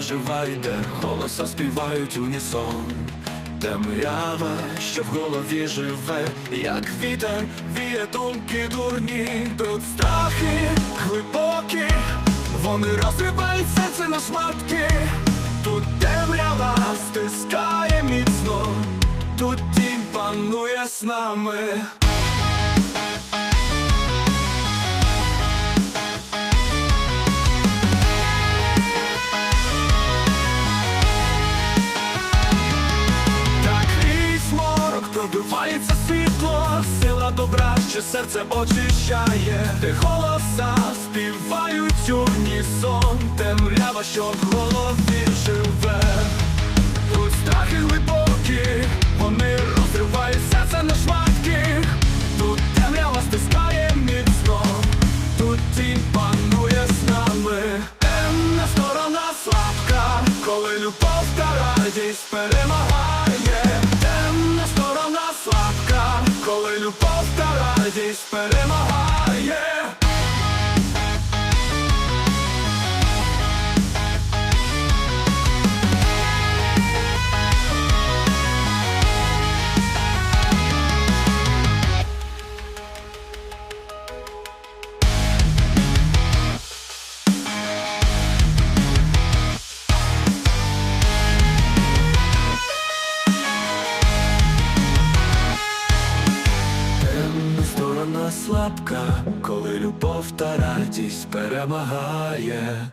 оживає, де голоса співають унісон. Темрява, що в голові живе, як вітер, віє думки дурні, тут страхи глибокі, вони розривають серце на шматки, тут темрява стискає міцно, тут тінь панує з нами. Пробивається світло, сила добра, що серце очищає, де голоса співають унісон, темрява, що в голові живе. Тут страхи глибокі, вони розривають серце на шматки, тут темрява стискає міцно, тут тінь панує з нами. Темна сторона слабка, коли любов та радість перемагає. Любов та радість перемагає. Слабка, коли любов та радість перемагає.